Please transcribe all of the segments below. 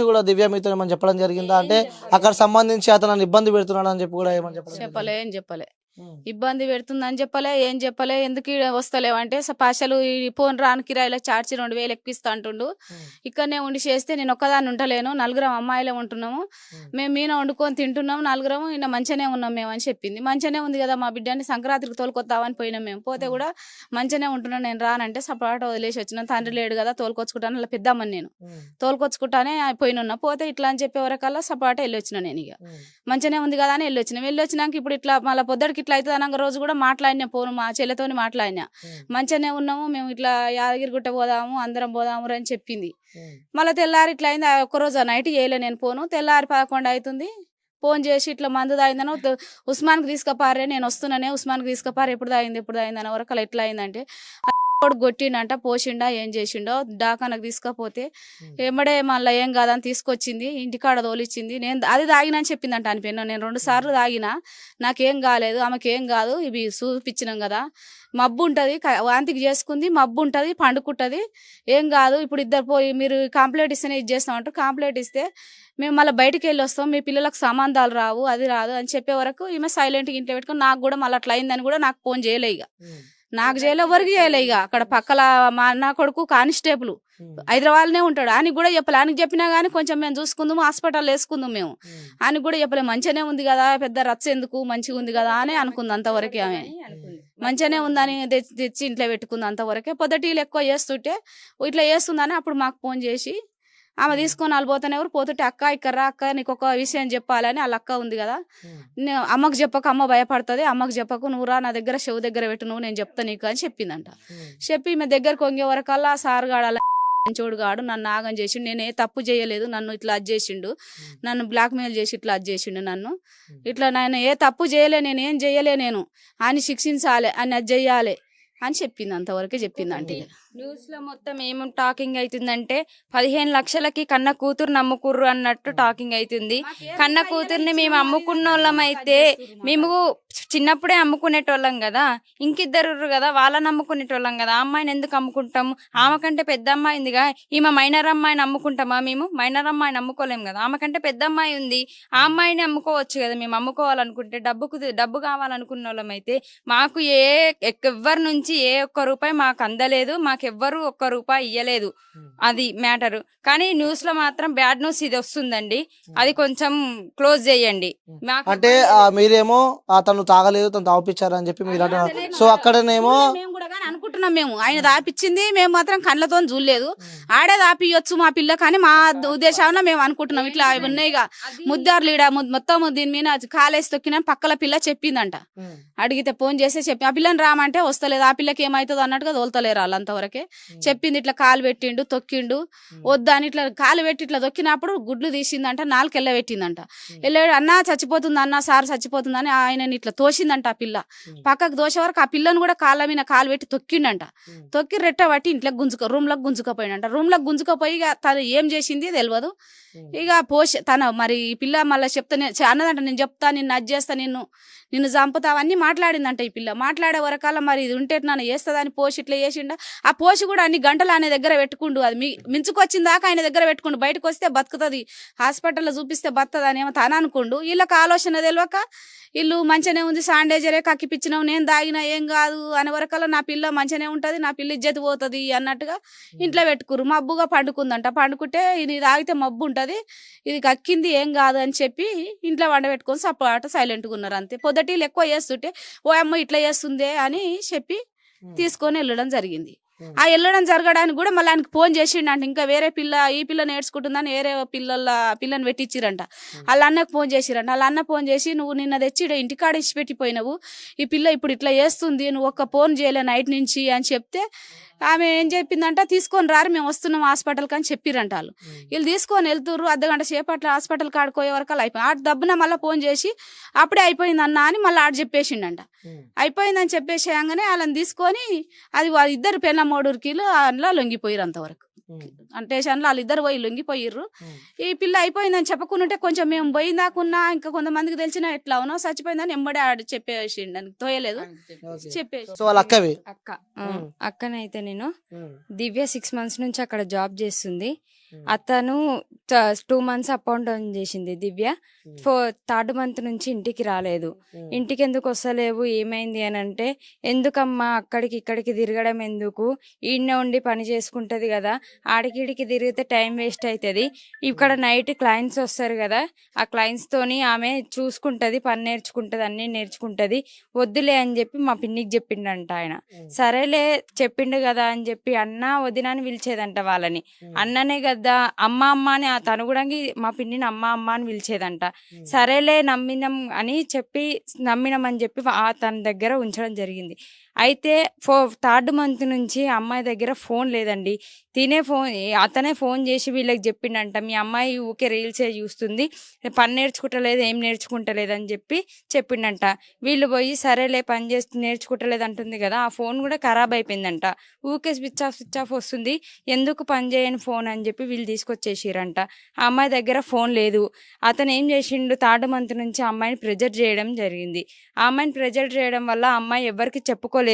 కూడా దివ్య మీతో ఏమని చెప్పడం జరిగిందా అంటే అక్కడ సంబంధించి అతను ఇబ్బంది పెడుతున్నాడు అని చెప్పి కూడా ఏమని చెప్పలే ఏం చెప్పలే. ఇబ్బంది పెడుతుందని చెప్పలే ఏం చెప్పలే ఎందుకు ఈడ వస్తలేవు? అంటే స- పైసలు ఈ ఫోన్ రాని కిరాయిలో చార్చి రెండు వేలు ఎక్కిస్తా అంటుండు. ఇక్కడనే ఉండి చేస్తే నేను ఒక్కదాన్ని ఉండలేను. నలుగురం అమ్మాయిలే ఉంటున్నాము. మేము మీన వండుకొని తింటున్నాము. నలుగురం ఈయన మంచిగానే ఉన్నాం మేము అని చెప్పింది. మంచిగానే ఉంది కదా మా బిడ్డని సంక్రాంతికి తోలుకొద్దామని పోయినాం మేము. పోతే కూడా మంచిగానే ఉంటున్నాను. నేను రానంటే సపరేట్ వదిలేసి వచ్చిన. తండ్రి లేడు కదా తోలుకొచ్చుకుంటాను. అలా పెద్దామని నేను. తోలుకొచ్చుకుంటానే పోయినున్నా. పోతే ఇట్లా అని చెప్పే వరకల్లా సపరేట్ వెళ్ళి వచ్చిన నేను ఇక. ఉమ్. మంచిగానే ఉంది కదా అని వెళ్ళి వచ్చిన వెళ్ళి వచ్చినాక ఇప్పుడు ఇట్లా మళ్ళీ పొద్దుడికి ఇట్లా అవుతుంది అన్న రోజు కూడా మాట్లాడినా పోను మా చెల్లెతోని మాట్లాడినా. మంచిగానే ఉన్నాము మేము ఇట్లా యాదగిరి గుట్ట పోదాము అందరం పోదాము అని చెప్పింది. మళ్ళీ తెల్లారి ఇట్లా అయింది ఒక్కరోజు నైట్ చేయలే నేను పోను తెల్లారి పదకొండు అవుతుంది ఫోన్ చేసి ఇట్లా మందు తాగిందని ఉస్మాన్కి తీసుకుపారే నేను వస్తున్నానే ఉస్మాన్కి తీసుకుపారు ఎప్పుడు తాగింది ఎప్పుడు తాగింది అనే వరకు అలా ఎట్లా అయిందంటే కొడు కొట్టిండంట పోసిండా ఏం చేసిండో డాకానకు తీసుకపోతే ఎమ్మడే మళ్ళీ ఏం కాదని తీసుకొచ్చింది ఇంటికాడ తోలిచ్చింది. నేను అది తాగినని చెప్పిందంట అనిపోయినా నేను రెండు సార్లు తాగినా నాకేం కాలేదు ఆమెకి ఏం కాదు ఇవి చూపించినాం కదా. మబ్బు ఉంటుంది వాంతికి చేసుకుంది మబ్బు ఉంటుంది పండుకుంటుంది. ఏం కాదు ఇప్పుడు ఇద్దరు పోయి మీరు కాంప్లైంట్ ఇస్తేనే ఇది చేస్తామంటారు కాంప్లైంట్ ఇస్తే మేము మళ్ళీ బయటికి వెళ్ళి వస్తాం మీ పిల్లలకు సంబంధాలు రావు అది రాదు అని చెప్పే వరకు ఈమె సైలెంట్గా ఇంట్లో పెట్టుకొని నాకు కూడా మళ్ళీ అట్లా అయిందని కూడా నాకు ఫోన్ చేయలే ఇక. నాకు చేయలే ఎవరికి చేయలే ఇక. అక్కడ పక్కల మా అన్న కొడుకు కానిస్టేబుల్. హైదరాబాద్నే ఉంటాడు. ఆయనకి కూడా చెప్పలే. ఆయనకి చెప్పినా కానీ కొంచెం మేము చూసుకుందాము హాస్పిటల్ వేసుకుందాం మేము. ఆయనకి కూడా చెప్పలే. మంచిగానే ఉంది కదా పెద్ద రచ్చ ఎందుకు? మంచిగా ఉంది కదా అని అనుకుంది అంతవరకే ఆమె. మంచిగానే ఉందని తెచ్చి తెచ్చి ఇంట్లో పెట్టుకుంది అంతవరకే. పొద్దుటీలు ఎక్కువ చేస్తుంటే ఇట్లా చేస్తుందని అప్పుడు మాకు ఫోన్ చేసి ఆమె తీసుకొని వాళ్ళు పోతానే ఎవరు పోతుంటే అక్క ఇక్కడ రా అక్క నీకు ఒక విషయం చెప్పాలని వాళ్ళ అక్క ఉంది కదా. అమ్మకు చెప్పక అమ్మ భయపడుతుంది అమ్మకు చెప్పకు నువ్వు రా నా దగ్గర చెవు దగ్గర పెట్టు నువ్వు నేను చెప్తా నీకు అని చెప్పిందంట. చెప్పి ఈమె దగ్గరకు వంగే వరకల్లా సార్ గాడు మంచోడు గాడు నన్ను ఆగం చేసిండు నేను ఏ తప్పు చేయలేదు నన్ను ఇట్లా అది చేసిండు నన్ను బ్లాక్ మెయిల్ చేసి ఇట్లా అది చేసిండు నన్ను. ఇట్లా నేను ఏ తప్పు చేయలే నేను ఏం చేయలే నేను అని శిక్షించాలి అని అది చెయ్యాలి అని చెప్పింది అంతవరకే చెప్పింది అంటే న్యూస్లో మొత్తం ఏం టాకింగ్ అవుతుందంటే పదిహేను లక్షలకి కన్న కూతురు నమ్ముకుర్రు అన్నట్టు టాకింగ్ అవుతుంది కన్న కూతుర్ని మేము అమ్ముకున్న వాళ్ళం అయితే మేము చిన్నప్పుడే అమ్ముకునేటోళ్ళం కదా ఇంకిద్దరు కదా వాళ్ళని అమ్ముకునేటోళ్ళం కదా ఆ అమ్మాయిని ఎందుకు అమ్ముకుంటాము? ఆమె కంటే పెద్ద అమ్మాయిందిగా ఈమె మైనర్ అమ్మాయిని అమ్ముకుంటామా మేము? మైనర్ అమ్మాయిని అమ్ముకోలేం కదా ఆమె కంటే పెద్ద అమ్మాయి ఉంది ఆ అమ్మాయిని అమ్ముకోవచ్చు కదా మేము అమ్ముకోవాలనుకుంటే డబ్బుకు డబ్బు కావాలనుకున్న వాళ్ళం అయితే మాకు ఏ ఎవ్వరి నుంచి ఏ ఒక్క రూపాయి మాకు అందలేదు మాకెవ్వరు ఒక్క రూపాయి ఇయ్యలేదు. అది మ్యాటర్. కానీ న్యూస్లో మాత్రం బ్యాడ్ న్యూస్ ఇది వస్తుందండి. అది కొంచెం క్లోజ్ చేయండి. అంటే మీరేమో అతను తాగలేదు తను తాగిపించారు అని చెప్పి మీరు అంటున్నారు. సో అక్కడనేమో మేము కూడా కానీ అనుకుంటున్నాం మేము. ఆయన దాపిచ్చింది మేము మాత్రం కళ్ళతో చూడలేదు. ఆడే దాపియొచ్చు మా పిల్ల కానీ మా ఉద్దేశంలో మేము అనుకుంటున్నాం. ఇట్లా ఉన్నాయిగా. ముద్దారు లీడ మొత్తం దీని మీద కాలేసి తొక్కిన. పక్కల పిల్ల చెప్పిందంట. అడిగితే ఫోన్ చేస్తే చెప్పి ఆ పిల్లని రామంటే వస్తలేదు. ఆ పిల్లకి ఏమవుతుందో అన్నట్టుగా తోలుతలేరు వాళ్ళు అంతవరకే చెప్పింది ఇట్లా కాలు పెట్టిండు తొక్కిండు. వద్దని ఇట్లా కాలు పెట్టి ఇట్లా తొక్కినప్పుడు గుడ్లు తీసిందంట నాలుగు ఎల్ల పెట్టిందంట వెళ్ళాడు అన్న చచ్చిపోతుంది అన్న సార్ చచ్చిపోతుందని ఆయన ఇట్లా తోసిందంట ఆ పిల్ల. పక్కకు దోసే వరకు ఆ పిల్లని కూడా కాళ్ళ మీద కాలు పెట్టి తొక్కిండంట. తొక్కి రెట్ట పట్టి ఇంట్లో గుంజుక రూమ్లోకి గుంజుకపోయినంట రూమ్లోకి గుంజుకపోయి ఇక తను ఏం చేసింది తెలియదు ఇక పోష తన మరి ఈ పిల్ల మళ్ళీ చెప్తా అన్నదంట నేను చెప్తా నిన్ను అది చేస్తా నిన్ను నిన్ను చంపుతా అవన్నీ మాట్లాడిందంట ఈ పిల్ల. మాట్లాడే వరకల్లా మరి ఇది ఉంటే నన్ను వేస్తుందని పోసి ఇట్లా చేసిండ. ఆ పోసి కూడా అన్ని గంటలు ఆయన దగ్గర పెట్టుకుండు. అది మీ మించుకొచ్చిన దాకా ఆయన దగ్గర పెట్టుకుండు. బయటకు వస్తే బతుకుతుంది. హాస్పిటల్లో చూపిస్తే బతుకుతుంది అని ఏమో తను అనుకుండు. వీళ్ళకి ఆలోచన తెలియక వీళ్ళు మంచిగానే ఉంది సాండేజరే కక్కిపిచ్చినావు నేను దాగినా ఏం కాదు అనే వరకల్లా నా పిల్ల మంచిగానే ఉంటది నా పిల్ల ఇజ్జతి పోతుంది అన్నట్టుగా ఇంట్లో పెట్టుకురు మబ్బుగా పండుకుందంట. పండుకుంటే ఇది తాగితే మబ్బు ఉంటది ఇది కక్కింది ఏం కాదు అని చెప్పి ఇంట్లో వండబెట్టుకొని సపాట సైలెంట్గా ఉన్నారు అంతే. పొద్దుటీలు ఎక్కువ చేస్తుంటే ఓ అమ్మ ఇట్లా చేస్తుందే అని చెప్పి తీసుకొని వెళ్ళడం జరిగింది. ఆ వెళ్ళడం జరగడానికి కూడా మళ్ళీ ఆయనకి ఫోన్ చేసిండు అంటే ఇంకా వేరే పిల్ల ఈ పిల్ల నేర్చుకుంటుందని వేరే పిల్లల పిల్లని పెట్టించిరంట వాళ్ళ అన్నకు ఫోన్ చేసిరంట. వాళ్ళ అన్న ఫోన్ చేసి నువ్వు నిన్న తెచ్చి ఇంటికాడ ఇచ్చి పెట్టిపోయినావు ఈ పిల్ల ఇప్పుడు ఇట్లా చేస్తుంది. నువ్వు ఒక్క ఫోన్ చేయలే నైట్ నుంచి అని చెప్తే ఆమె ఏం చెప్పిందంట తీసుకొని రారు మేము వస్తున్నాం హాస్పిటల్కి అని చెప్పిరంట వాళ్ళు వీళ్ళు తీసుకొని వెళ్తుర్రు అర్ధ గంట సేపట్లో హాస్పిటల్ కాడుకోయే వరకు అలా అయిపోయింది. ఆడ దబ్బున మళ్ళీ ఫోన్ చేసి అప్పుడే అయిపోయింది అన్న అని మళ్ళీ ఆడ చెప్పేసిండంట. అయిపోయిందని చెప్పేసేయంగానే వాళ్ళని తీసుకొని అది వాళ్ళ ఇద్దరు పెన్న మూడురికిలు అందులో లొంగిపోయారు అంతవరకు. అంటే స్టేషన్లో వాళ్ళిద్దరు పోయి లొంగిపోయిర్రు. ఈ పిల్ల అయిపోయిందని చెప్పకుంటే కొంచెం మేము పోయిందాకున్నా ఇంకా కొంతమందికి తెలిసిన ఎట్లా అవునో చచ్చిపోయిందని ఎంబడే ఆడు చెప్పేసిండు. అని తోయలేదు. చెప్పేసి. సో వాళ్ళ అక్కవి? అక్క. అక్కనైతే నేను దివ్య సిక్స్ మంత్స్ నుంచి అక్కడ జాబ్ చేస్తుంది. అతను two months up and down చేసింది దివ్య. ఫోర్ థర్డ్ మంత్ నుంచి ఇంటికి రాలేదు. ఇంటికి ఎందుకు వస్తలేవు? ఏమైంది అని అంటే ఎందుకమ్మా అక్కడికి ఇక్కడికి తిరగడం ఎందుకు? ఈయన ఉండి పని చేసుకుంటది కదా. ఆడికిడికి తిరిగితే టైం వేస్ట్ అవుతుంది ఇక్కడ నైట్ క్లయింట్స్ వస్తారు కదా. ఆ clients తోని ఆమె చూసుకుంటది పని నేర్చుకుంటది అన్ని నేర్చుకుంటది. వద్దులే అని చెప్పి మా పిన్నికి చెప్పిండంట ఆయన. సరేలే చెప్పిండు కదా అని చెప్పి అన్న వదిన అని పిలిచేదంట వాళ్ళని. అన్ననే కదా అమ్మ అమ్మ అని ఆ తను కూడా మా పిన్నిని అమ్మ అమ్మ అని పిలిచేదంట. సరేలే నమ్మినాం అని చెప్పి నమ్మినాం అని చెప్పి ఆ తన దగ్గర ఉంచడం జరిగింది. అయితే ఫో థర్డ్ మంత్ నుంచి అమ్మాయి దగ్గర ఫోన్ లేదండి. తినే ఫోన్ అతనే ఫోన్ చేసి వీళ్ళకి చెప్పిండంట మీ అమ్మాయి ఊకే రీల్సే చూస్తుంది పని నేర్చుకుంటలేదు ఏం నేర్చుకుంటలేదు అని చెప్పి చెప్పిండంట. వీళ్ళు పోయి సరేలే పని చేస్తూ నేర్చుకుంటలేదు అంటుంది కదా ఆ ఫోన్ కూడా ఖరాబ్ అయిపోయిందంట. ఊకే స్విచ్ ఆఫ్ స్విచ్ ఆఫ్ వస్తుంది ఎందుకు పని చేయని ఫోన్ అని చెప్పి వీళ్ళు తీసుకొచ్చేసిరంట. ఆ అమ్మాయి దగ్గర ఫోన్ లేదు. అతను ఏం చేసిండు థర్డ్ మంత్ నుంచి అమ్మాయిని ప్రెజర్ చేయడం జరిగింది. ఆ అమ్మాయిని ప్రెజర్ చేయడం వల్ల అమ్మాయి ఎవరికి చెప్పుకోలేదు.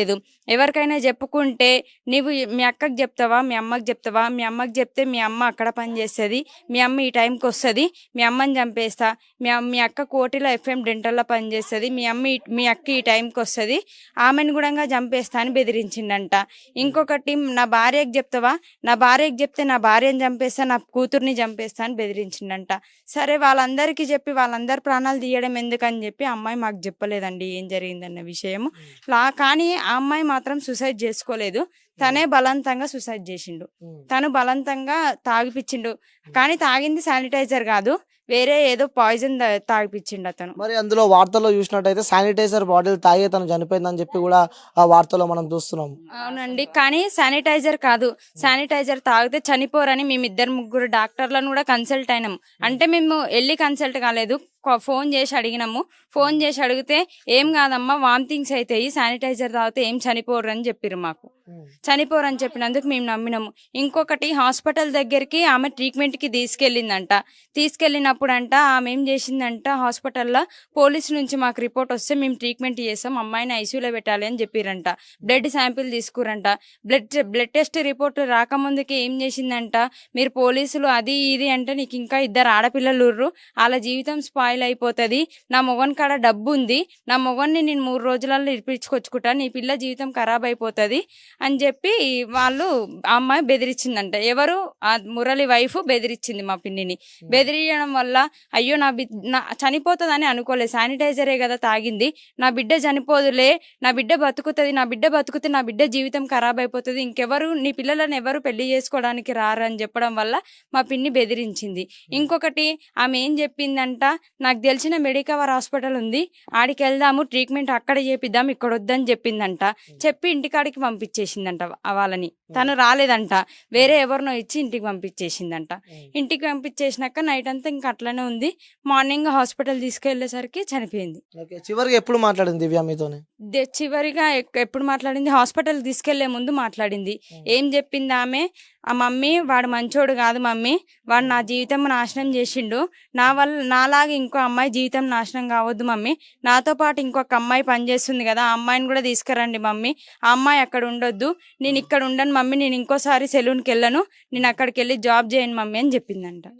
ఎవరికైనా చెప్పుకుంటే నీవు మీ అక్కకి చెప్తావా? మీ అమ్మకి చెప్తావా? మీ అమ్మకి చెప్తే మీ అమ్మ అక్కడ పని చేస్తుంది. మీ అమ్మ ఈ టైంకి వస్తుంది. మీ అమ్మని చంపేస్తా. మీ మీ అక్క కోటిలో ఎఫ్ఎం డెంటల్లో పని చేస్తుంది. మీ అమ్మ మీ అక్క ఈ టైంకి వస్తుంది. ఆమెను కూడా చంపేస్తా అని బెదిరించిండంట ఇంకొకటి నా భార్యకి చెప్తావా? నా భార్యకి చెప్తే నా భార్యని చంపేస్తా నా కూతుర్ని చంపేస్తా అని బెదిరించిండంట సరే వాళ్ళందరికీ చెప్పి వాళ్ళందరి ప్రాణాలు తీయడం ఎందుకని చెప్పి అమ్మాయి మాకు చెప్పలేదండి ఏం జరిగిందన్న విషయము. లా కానీ ఆ అమ్మాయి మాత్రం సూసైడ్ చేసుకోలేదు. తనే బలవంతంగా సూసైడ్ చేసిండు. తను బలవంతంగా తాగిపిచ్చిండు. కానీ తాగింది శానిటైజర్ కాదు. వేరే ఏదో పాయిజన్ తాగిపిచ్చిండు అతను. మరి అందులో వార్తల్లో చూసినట్టయితే శానిటైజర్ బాటిల్ తాగే తను చనిపోయిందని చెప్పి కూడా ఆ వార్తలో మనం చూస్తున్నాం. అవునండి కానీ శానిటైజర్ కాదు. శానిటైజర్ తాగితే చనిపోరని మేము ఇద్దరు ముగ్గురు డాక్టర్లను కూడా కన్సల్ట్ అయినాం. అంటే మేము వెళ్ళి కన్సల్ట్ కాలేదు. ఫోన్ చేసి అడిగినాము. ఫోన్ చేసి అడిగితే ఏం కాదమ్మా వామిటింగ్స్ అవుతాయి శానిటైజర్ తాగితే ఏం చనిపోరు అని చెప్పిర్రు మాకు. చనిపోరని చెప్పినందుకు మేము నమ్మినాము. ఇంకొకటి హాస్పిటల్ దగ్గరికి ఆమె ట్రీట్మెంట్కి తీసుకెళ్ళిందంట. తీసుకెళ్ళినప్పుడు అంట ఆమె ఏం చేసిందంట హాస్పిటల్లో పోలీస్ నుంచి మాకు రిపోర్ట్ వస్తే మేము ట్రీట్మెంట్ చేస్తాం అమ్మాయిని ఐసీయూలో పెట్టాలి అని చెప్పిరంట. బ్లడ్ శాంపిల్ తీసుకురంట. బ్లడ్ బ్లడ్ టెస్ట్ రిపోర్ట్ రాకముందుకే ఏం చేసిందంట మీరు పోలీసులు అది ఇది అంటే నీకు ఇంకా ఇద్దరు ఆడపిల్లలు ఉర్రు వాళ్ళ జీవితం స్పాయిల్ అయిపోతుంది నా మొగన్ కాడ డబ్బు ఉంది నా మొగన్ని నేను మూడు రోజులలో ఇప్పించుకొచ్చుకుంటా నీ పిల్ల జీవితం ఖరాబ్ అయిపోతుంది అని చెప్పి వాళ్ళు ఆ అమ్మాయి బెదిరించిందంట ఎవరు? ఆ మురళి వైఫ్ బెదిరించింది మా పిన్నిని. బెదిరియడం వల్ల అయ్యో నా బిడ్ నా చనిపోతుందని అనుకోలేదు శానిటైజరే కదా తాగింది. నా బిడ్డ చనిపోదులే. నా బిడ్డ బతుకుతుంది. నా బిడ్డ బతుకుతే నా బిడ్డ జీవితం ఖరాబ్ అయిపోతుంది. ఇంకెవరు? నీ పిల్లలను ఎవరు పెళ్ళి చేసుకోవడానికి రారు అని చెప్పడం వల్ల మా పిన్ని బెదిరించింది. ఇంకొకటి ఆమె ఏం చెప్పిందంట? నాకు తెలిసిన మెడికవర్ హాస్పిటల్ ఉంది. ఆడికి వెళ్దాము. ట్రీట్మెంట్ అక్కడ చేపిద్దాం. ఇక్కడ వద్దని చెప్పిందంట. చెప్పి ఇంటికాడికి పంపించేసిందంట వా- వాళ్ళని. తను రాలేదంట. వేరే ఎవరినో ఇచ్చి ఇంటికి పంపించేసిందంట. ఇంటికి పంపించేసినాక నైట్ అంతా ఇంకా అట్లనే ఉంది. మార్నింగ్ హాస్పిటల్ తీసుకెళ్ళేసరికి చనిపోయింది. ఓకే. చివరికి ఎప్పుడు మాట్లాడింది దివ్య మీతోనే? చివరిగా ఎప్పుడు మాట్లాడింది? హాస్పిటల్ తీసుకెళ్ళే ముందు మాట్లాడింది. ఏం చెప్పింది ఆమె? ఆ మమ్మీ వాడు మంచోడు కాదు మమ్మీ. వాడు నా జీవితం నాశనం చేసిండు. నా వల్ల నాలాగా ఇంకో అమ్మాయి జీవితం నాశనం కావద్దు మమ్మీ. నాతో పాటు ఇంకొక అమ్మాయి పనిచేస్తుంది కదా ఆ అమ్మాయిని కూడా తీసుకురండి మమ్మీ. ఆ అమ్మాయి అక్కడ ఉండొద్దు. నేను ఇక్కడ ఉండను మమ్మీ నేను ఇంకోసారి సెలూన్కి వెళ్ళను. నేను అక్కడికి వెళ్ళి జాబ్ చేయను మమ్మీ అని చెప్పిందంట.